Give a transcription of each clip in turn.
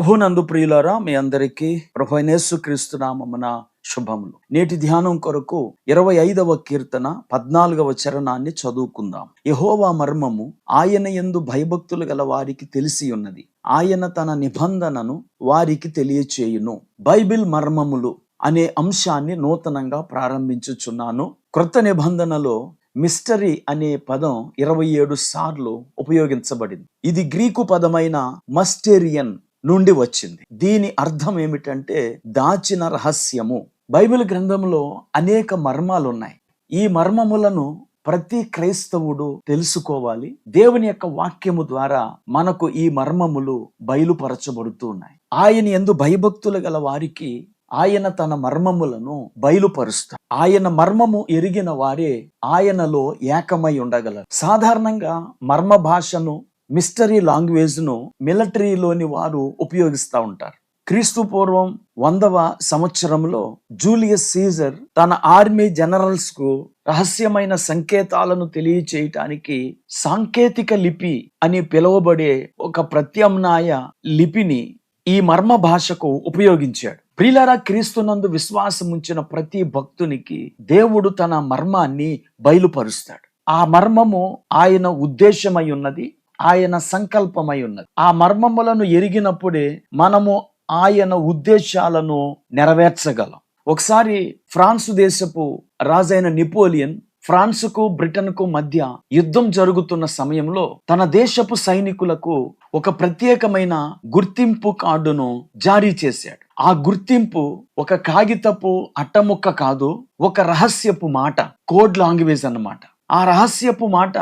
ప్రభునందు ప్రియులారా మీ అందరికీ ప్రభు క్రీస్తు నామమున శుభములు. నేటి ధ్యానం కొరకు ఇరవై ఐదవ కీర్తన పద్నాలుగవ చరణాన్ని చదువుకుందాం. యహోవా మర్మము ఆయన ఎందు భయభక్తులు గల వారికి తెలిసి ఉన్నది. ఆయన తన నిబంధనను వారికి తెలియచేయును. బైబిల్ మర్మములు అనే అంశాన్ని నూతనంగా ప్రారంభించుచున్నాను. క్రొత్త నిబంధనలో మిస్టరీ అనే పదం ఇరవై ఏడు సార్లు ఉపయోగించబడింది. ఇది గ్రీకు పదమైన మస్టేరియన్ నుండి వచ్చింది. దీని అర్థం ఏమిటంటే దాచిన రహస్యము. బైబిల్ గ్రంథంలో అనేక మర్మాలు ఉన్నాయి ఈ మర్మములను ప్రతి క్రైస్తవుడు తెలుసుకోవాలి. దేవుని యొక్క వాక్యము ద్వారా మనకు ఈ మర్మములు బయలుపరచబడుతూ ఉన్నాయి ఆయన ఎందు భయభక్తులు గల వారికి ఆయన తన మర్మములను బయలుపరుస్తాడు. ఆయన మర్మము ఎరిగిన వారే ఆయనలో ఏకమై ఉండగలరు. సాధారణంగా మర్మ భాషను మిస్టరీ లాంగ్వేజ్ను మిలిటరీలోని వారు ఉపయోగిస్తూ ఉంటారు. క్రీస్తు పూర్వం వందవ సంవత్సరంలో జూలియస్ సీజర్ తన ఆర్మీ జనరల్స్కు రహస్యమైన సంకేతాలను తెలియచేయటానికి సాంకేతిక లిపి అని పిలువబడే ఒక ప్రత్యామ్నాయ లిపిని ఈ మర్మ భాషకు ఉపయోగించాడు. ప్రిలరా క్రీస్తునందు విశ్వాసం ఉంచిన ప్రతి భక్తునికి దేవుడు తన మర్మాన్ని బయలుపరుస్తాడు. ఆ మర్మము ఆయన ఉద్దేశమై ఉన్నది ఆయన సంకల్పమై ఉన్నది. ఆ మర్మములను ఎరిగినప్పుడే మనము ఆయన ఉద్దేశాలను నెరవేర్చగలం. ఒకసారి ఫ్రాన్స్ దేశపు రాజైన నెపోలియన్ ఫ్రాన్సుకు బ్రిటన్కు మధ్య యుద్ధం జరుగుతున్న సమయంలో తన దేశపు సైనికులకు ఒక ప్రత్యేకమైన గుర్తింపు కార్డును జారీ చేశాడు. ఆ గుర్తింపు ఒక కాగితపు అట్టముక్క కాదు ఒక రహస్యపు మాట కోడ్ లాంగ్వేజ్ అన్నమాట. ఆ రహస్యపు మాట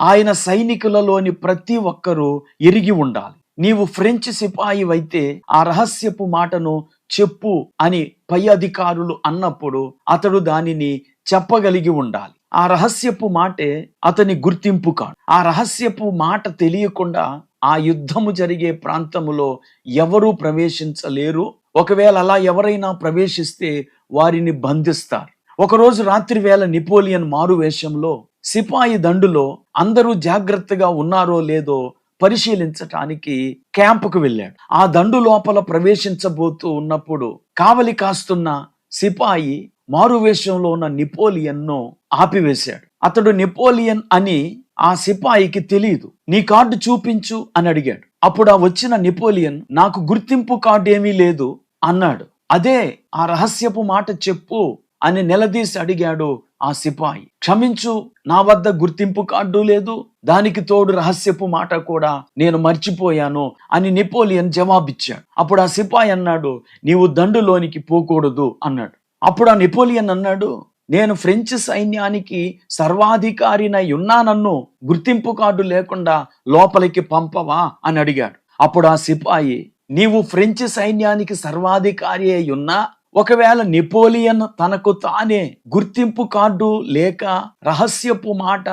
ఆయన సైనికులలోని ప్రతి ఒక్కరూ ఎరిగి ఉండాలి. నీవు ఫ్రెంచ్ సిపాయి అయితే ఆ రహస్యపు మాటను చెప్పు అని పై అధికారులు అన్నప్పుడు అతడు దానిని చెప్పగలిగి ఉండాలి. ఆ రహస్యపు మాటే అతని గుర్తింపు కాడు. ఆ రహస్యపు మాట తెలియకుండా ఆ యుద్ధము జరిగే ప్రాంతములో ఎవరూ ప్రవేశించలేరు. ఒకవేళ అలా ఎవరైనా ప్రవేశిస్తే వారిని బంధిస్తారు. ఒకరోజు రాత్రి వేళ నిపోలియన్ మారు వేషంలో సిపాయి దండులో అందరూ జాగ్రత్తగా ఉన్నారో లేదో పరిశీలించటానికి క్యాంపుకు వెళ్ళాడు. ఆ దండు లోపల ప్రవేశించబోతూ ఉన్నప్పుడు కావలి కాస్తున్న సిపాయి మారువేషంలో ఉన్న నిపోలియన్ను ఆపివేశాడు. అతడు నెపోలియన్ అని ఆ సిపాయికి తెలియదు నీ కార్డు చూపించు అని అడిగాడు. అప్పుడు ఆ వచ్చిన నెపోలియన్ నాకు గుర్తింపు కార్డు ఏమీ లేదు అన్నాడు. అదే ఆ రహస్యపు మాట చెప్పు అని నిలదీసి అడిగాడు ఆ సిపాయి. క్షమించు నా వద్ద గుర్తింపు కార్డు లేదు దానికి తోడు రహస్యపు మాట కూడా నేను మర్చిపోయాను అని నెపోలియన్ జవాబిచ్చాడు. అప్పుడు ఆ సిపాయి అన్నాడు నీవు దండులోనికి పోకూడదు అన్నాడు. అప్పుడు ఆ నెపోలియన్ అన్నాడు నేను ఫ్రెంచ్ సైన్యానికి సర్వాధికారినై ఉన్నానన్ను గుర్తింపు కార్డు లేకుండా లోపలికి పంపవా అని అడిగాడు. అప్పుడు ఆ సిపాయి నీవు ఫ్రెంచ్ సైన్యానికి సర్వాధికారి అయి ఉన్నా ఒకవేళ నెపోలియన్ తనకు తానే గుర్తింపు కార్డు లేక రహస్యపు మాట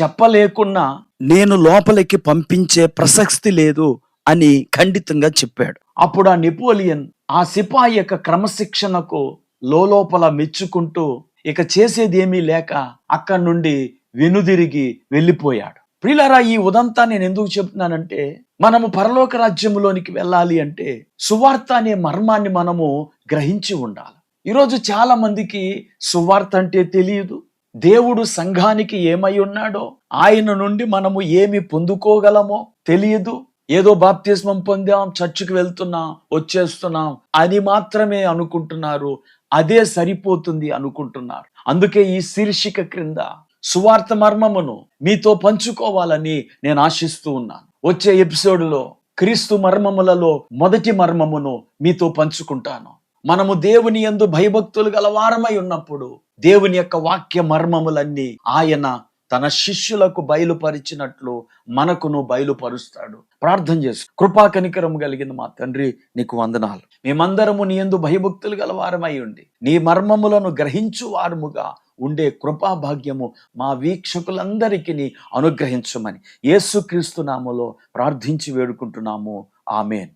చెప్పలేకున్నా నేను లోపలికి పంపించే ప్రసక్తి లేదు అని ఖండితంగా చెప్పాడు. అప్పుడు ఆ నెపోలియన్ ఆ సిపాయి యొక్క క్రమశిక్షణకు లోపల మెచ్చుకుంటూ ఇక చేసేదేమీ లేక అక్కడి నుండి వెనుదిరిగి వెళ్ళిపోయాడు. ప్రిలరా ఈ ఉదంతా నేను ఎందుకు చెప్తున్నానంటే మనము పరలోక రాజ్యంలోనికి వెళ్ళాలి అంటే సువార్త అనే మర్మాన్ని మనము గ్రహించి ఉండాలి. ఈరోజు చాలా మందికి సువార్త అంటే తెలియదు. దేవుడు సంఘానికి ఏమై ఉన్నాడో ఆయన నుండి మనము ఏమి పొందుకోగలమో తెలియదు. ఏదో బాప్తిస్మం పొందాం చర్చికి వెళ్తున్నాం వచ్చేస్తున్నాం అని మాత్రమే అనుకుంటున్నారు. అదే సరిపోతుంది అనుకుంటున్నారు. అందుకే ఈ శీర్షిక క్రింద సువార్త మర్మమును మీతో పంచుకోవాలని నేను ఆశిస్తూ ఉన్నాను. వచ్చే ఎపిసోడ్లో క్రీస్తు మర్మములలో మొదటి మర్మమును మీతో పంచుకుంటాను. మనము దేవుని ఎందు భయభక్తులు గల వారమై ఉన్నప్పుడు దేవుని యొక్క వాక్య మర్మములన్నీ ఆయన తన శిష్యులకు బయలుపరిచినట్లు మనకును బయలుపరుస్తాడు. ప్రార్థన చేసు. కృపా కనికరము కలిగిన మా తండ్రి నీకు వందనాలు. మేమందరము నీ ఎందు భయభక్తులు గల వారమై ఉండి నీ మర్మములను గ్రహించు వారముగా ఉండే కృపా భాగ్యము మా వీక్షకులందరికీ అనుగ్రహించమని యేసుక్రీస్తు నామలో ప్రార్థించి వేడుకుంటున్నాము. ఆమెన్.